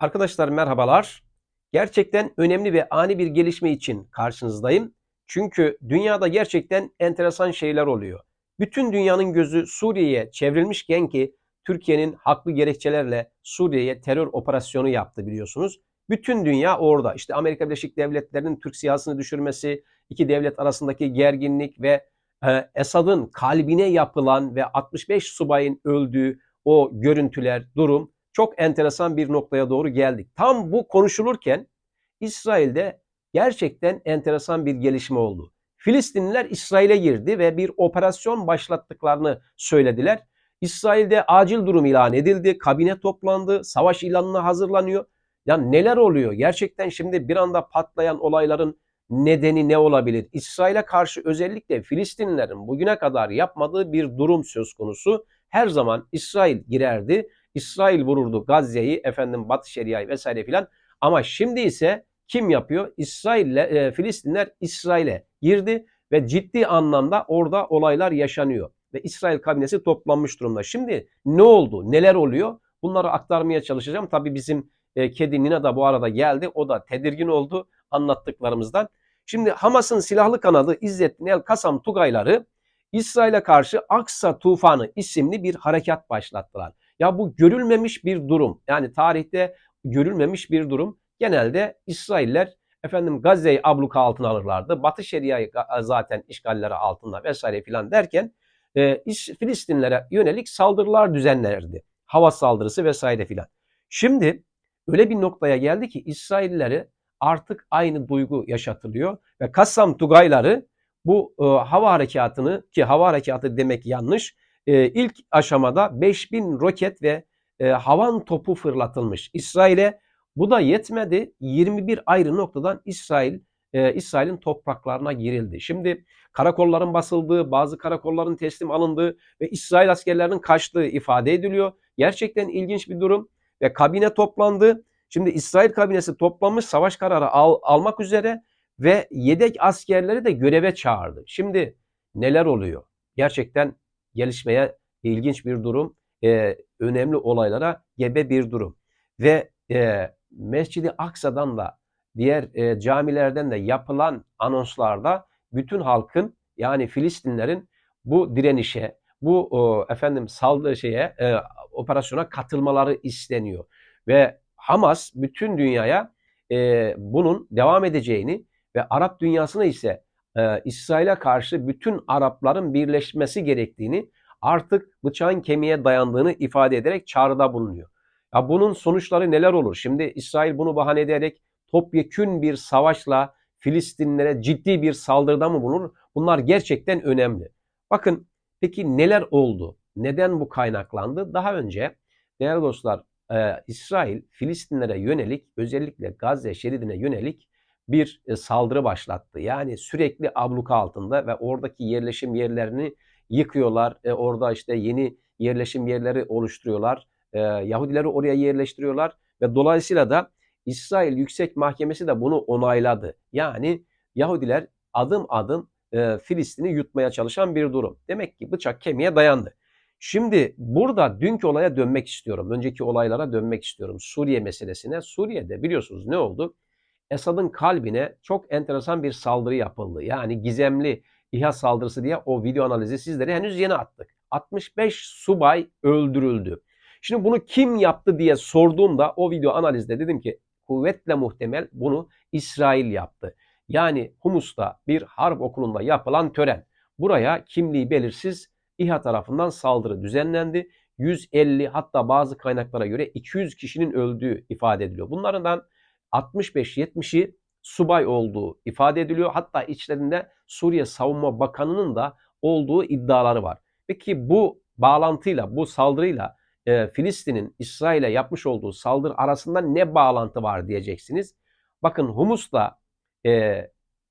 Arkadaşlar merhabalar. Gerçekten önemli ve ani bir gelişme için karşınızdayım. Çünkü dünyada gerçekten enteresan şeyler oluyor. Bütün dünyanın gözü Suriye'ye çevrilmişken ki Türkiye'nin haklı gerekçelerle Suriye'ye terör operasyonu yaptı biliyorsunuz. Bütün dünya orada. İşte Amerika Birleşik Devletleri'nin Türk siyasını düşürmesi, iki devlet arasındaki gerginlik ve e, Esad'ın kalbine yapılan ve 65 subayın öldüğü o görüntüler, durum çok enteresan bir noktaya doğru geldik. Tam bu konuşulurken İsrail'de gerçekten enteresan bir gelişme oldu. Filistinliler İsrail'e girdi ve bir operasyon başlattıklarını söylediler. İsrail'de acil durum ilan edildi, kabine toplandı, savaş ilanına hazırlanıyor. Ya neler oluyor? Gerçekten şimdi bir anda patlayan olayların nedeni ne olabilir? İsrail'e karşı özellikle Filistinlilerin bugüne kadar yapmadığı bir durum söz konusu. Her zaman İsrail girerdi İsrail vururdu Gazze'yi, efendim Batı Şeria'yı vesaire filan. Ama şimdi ise kim yapıyor? İsrail'le e, Filistinler İsrail'e girdi ve ciddi anlamda orada olaylar yaşanıyor ve İsrail kabinesi toplanmış durumda. Şimdi ne oldu? Neler oluyor? Bunları aktarmaya çalışacağım. Tabii bizim e, kedi Nina da bu arada geldi. O da tedirgin oldu anlattıklarımızdan. Şimdi Hamas'ın silahlı kanadı İzzettin El Kasam Tugayları İsrail'e karşı Aksa Tufanı isimli bir harekat başlattılar. Ya bu görülmemiş bir durum. Yani tarihte görülmemiş bir durum. Genelde İsrailler efendim Gazze'yi abluka altına alırlardı. Batı Şeria'yı zaten işgalleri altında vesaire filan derken e, Filistinlere yönelik saldırılar düzenlerdi. Hava saldırısı vesaire filan. Şimdi öyle bir noktaya geldi ki İsrailleri artık aynı duygu yaşatılıyor ve Kassam Tugayları bu e, hava harekatını ki hava harekatı demek yanlış e, ilk aşamada 5000 roket ve e, havan topu fırlatılmış İsrail'e. Bu da yetmedi. 21 ayrı noktadan İsrail e, İsrail'in topraklarına girildi. Şimdi karakolların basıldığı, bazı karakolların teslim alındığı ve İsrail askerlerinin kaçtığı ifade ediliyor. Gerçekten ilginç bir durum ve kabine toplandı. Şimdi İsrail kabinesi toplanmış savaş kararı al, almak üzere ve yedek askerleri de göreve çağırdı. Şimdi neler oluyor? Gerçekten gelişmeye ilginç bir durum, e, önemli olaylara gebe bir durum. Ve e, Mescidi Aksa'dan da diğer e, camilerden de yapılan anonslarda bütün halkın yani Filistinlerin bu direnişe, bu o, efendim saldırı şeye, e, operasyona katılmaları isteniyor. Ve Hamas bütün dünyaya e, bunun devam edeceğini ve Arap dünyasına ise e, İsrail'e karşı bütün Arapların birleşmesi gerektiğini artık bıçağın kemiğe dayandığını ifade ederek çağrıda bulunuyor. Ya bunun sonuçları neler olur? Şimdi İsrail bunu bahane ederek topyekün bir savaşla Filistinlere ciddi bir saldırıda mı bulunur? Bunlar gerçekten önemli. Bakın peki neler oldu? Neden bu kaynaklandı? Daha önce değerli dostlar e, İsrail Filistinlere yönelik özellikle Gazze şeridine yönelik bir e, saldırı başlattı. Yani sürekli abluka altında ve oradaki yerleşim yerlerini yıkıyorlar. E, orada işte yeni yerleşim yerleri oluşturuyorlar. E, Yahudileri oraya yerleştiriyorlar ve dolayısıyla da İsrail Yüksek Mahkemesi de bunu onayladı. Yani Yahudiler adım adım e, Filistin'i yutmaya çalışan bir durum. Demek ki bıçak kemiğe dayandı. Şimdi burada dünkü olaya dönmek istiyorum. Önceki olaylara dönmek istiyorum. Suriye meselesine. Suriye'de biliyorsunuz ne oldu? Esad'ın kalbine çok enteresan bir saldırı yapıldı. Yani gizemli İHA saldırısı diye o video analizi sizlere henüz yeni attık. 65 subay öldürüldü. Şimdi bunu kim yaptı diye sorduğumda o video analizde dedim ki kuvvetle muhtemel bunu İsrail yaptı. Yani Humus'ta bir harp okulunda yapılan tören. Buraya kimliği belirsiz İHA tarafından saldırı düzenlendi. 150 hatta bazı kaynaklara göre 200 kişinin öldüğü ifade ediliyor. Bunlardan 65-70'i subay olduğu ifade ediliyor. Hatta içlerinde Suriye Savunma Bakanı'nın da olduğu iddiaları var. Peki bu bağlantıyla, bu saldırıyla e, Filistin'in İsrail'e yapmış olduğu saldırı arasında ne bağlantı var diyeceksiniz. Bakın Humus'ta e,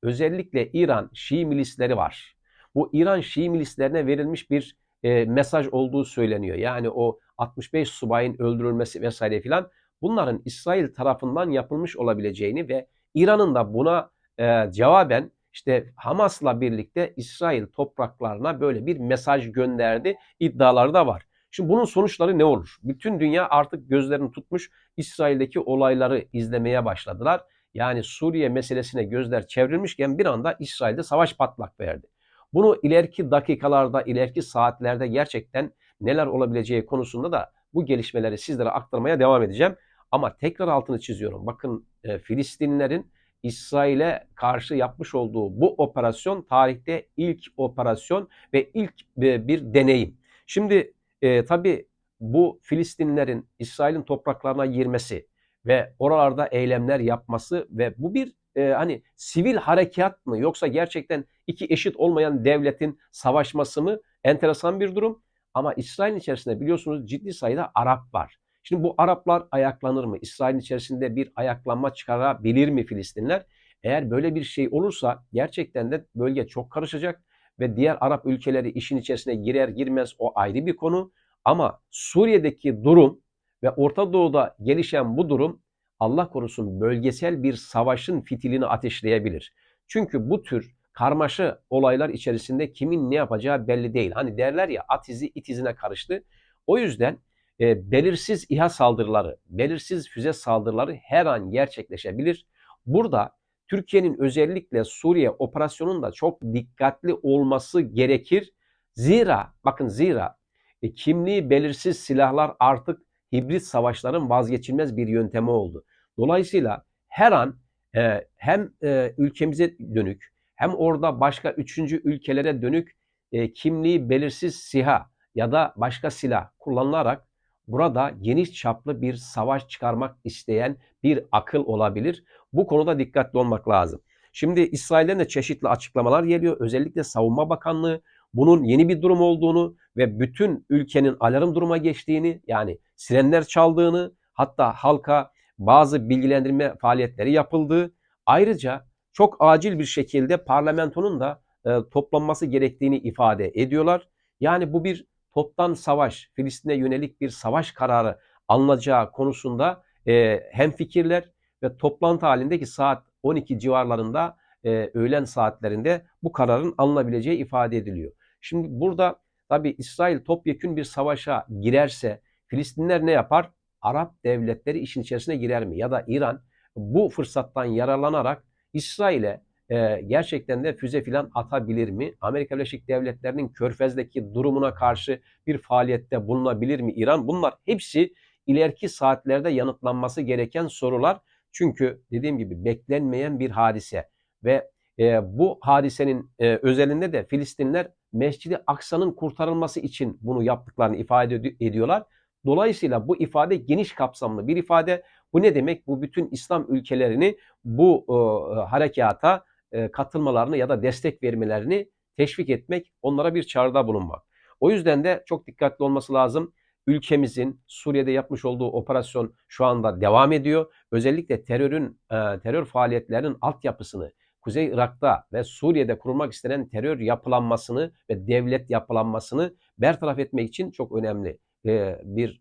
özellikle İran Şii milisleri var. Bu İran Şii milislerine verilmiş bir e, mesaj olduğu söyleniyor. Yani o 65 subayın öldürülmesi vesaire filan bunların İsrail tarafından yapılmış olabileceğini ve İran'ın da buna e, cevaben işte Hamas'la birlikte İsrail topraklarına böyle bir mesaj gönderdi iddiaları da var. Şimdi bunun sonuçları ne olur? Bütün dünya artık gözlerini tutmuş İsrail'deki olayları izlemeye başladılar. Yani Suriye meselesine gözler çevrilmişken bir anda İsrail'de savaş patlak verdi. Bunu ileriki dakikalarda, ileriki saatlerde gerçekten neler olabileceği konusunda da bu gelişmeleri sizlere aktarmaya devam edeceğim. Ama tekrar altını çiziyorum. Bakın e, Filistinlilerin İsrail'e karşı yapmış olduğu bu operasyon tarihte ilk operasyon ve ilk e, bir deneyim. Şimdi e, tabii bu Filistinlilerin İsrail'in topraklarına girmesi ve oralarda eylemler yapması ve bu bir e, hani sivil harekat mı yoksa gerçekten iki eşit olmayan devletin savaşması mı enteresan bir durum. Ama İsrail'in içerisinde biliyorsunuz ciddi sayıda Arap var. Şimdi bu Araplar ayaklanır mı? İsrail'in içerisinde bir ayaklanma çıkarabilir mi Filistinler? Eğer böyle bir şey olursa gerçekten de bölge çok karışacak ve diğer Arap ülkeleri işin içerisine girer girmez o ayrı bir konu. Ama Suriye'deki durum ve Orta Doğu'da gelişen bu durum Allah korusun bölgesel bir savaşın fitilini ateşleyebilir. Çünkü bu tür karmaşa olaylar içerisinde kimin ne yapacağı belli değil. Hani derler ya at izi it izine karıştı. O yüzden e, belirsiz İHA saldırıları, belirsiz füze saldırıları her an gerçekleşebilir. Burada Türkiye'nin özellikle Suriye operasyonunda çok dikkatli olması gerekir. Zira bakın zira e, kimliği belirsiz silahlar artık hibrit savaşların vazgeçilmez bir yöntemi oldu. Dolayısıyla her an e, hem e, ülkemize dönük hem orada başka üçüncü ülkelere dönük e, kimliği belirsiz siha ya da başka silah kullanılarak burada geniş çaplı bir savaş çıkarmak isteyen bir akıl olabilir. Bu konuda dikkatli olmak lazım. Şimdi İsrail'den de çeşitli açıklamalar geliyor. Özellikle Savunma Bakanlığı bunun yeni bir durum olduğunu ve bütün ülkenin alarm duruma geçtiğini yani sirenler çaldığını hatta halka bazı bilgilendirme faaliyetleri yapıldığı ayrıca çok acil bir şekilde parlamentonun da e, toplanması gerektiğini ifade ediyorlar. Yani bu bir toptan savaş, Filistin'e yönelik bir savaş kararı alınacağı konusunda e, hem fikirler ve toplantı halindeki saat 12 civarlarında e, öğlen saatlerinde bu kararın alınabileceği ifade ediliyor. Şimdi burada tabi İsrail topyekün bir savaşa girerse Filistinler ne yapar? Arap devletleri işin içerisine girer mi? Ya da İran bu fırsattan yararlanarak İsrail'e e, gerçekten de füze filan atabilir mi? Amerika Birleşik Devletleri'nin Körfez'deki durumuna karşı bir faaliyette bulunabilir mi İran? Bunlar hepsi ileriki saatlerde yanıtlanması gereken sorular. Çünkü dediğim gibi beklenmeyen bir hadise ve e, bu hadisenin e, özelinde de Filistinler Mescidi Aksa'nın kurtarılması için bunu yaptıklarını ifade ed- ediyorlar. Dolayısıyla bu ifade geniş kapsamlı bir ifade. Bu ne demek? Bu bütün İslam ülkelerini bu e, harekata e, katılmalarını ya da destek vermelerini teşvik etmek, onlara bir çağrıda bulunmak. O yüzden de çok dikkatli olması lazım. Ülkemizin Suriye'de yapmış olduğu operasyon şu anda devam ediyor. Özellikle terörün, e, terör faaliyetlerinin altyapısını, Kuzey Irak'ta ve Suriye'de kurulmak istenen terör yapılanmasını ve devlet yapılanmasını bertaraf etmek için çok önemli e, bir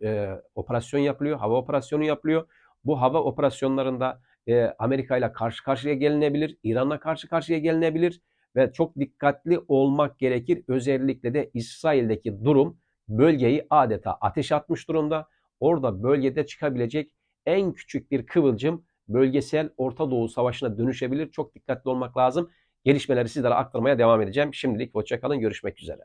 operasyon yapılıyor. Hava operasyonu yapılıyor. Bu hava operasyonlarında e, Amerika ile karşı karşıya gelinebilir, İran'la karşı karşıya gelinebilir ve çok dikkatli olmak gerekir. Özellikle de İsrail'deki durum bölgeyi adeta ateş atmış durumda. Orada bölgede çıkabilecek en küçük bir kıvılcım bölgesel Orta Doğu Savaşı'na dönüşebilir. Çok dikkatli olmak lazım. Gelişmeleri sizlere aktarmaya devam edeceğim. Şimdilik hoşçakalın. Görüşmek üzere.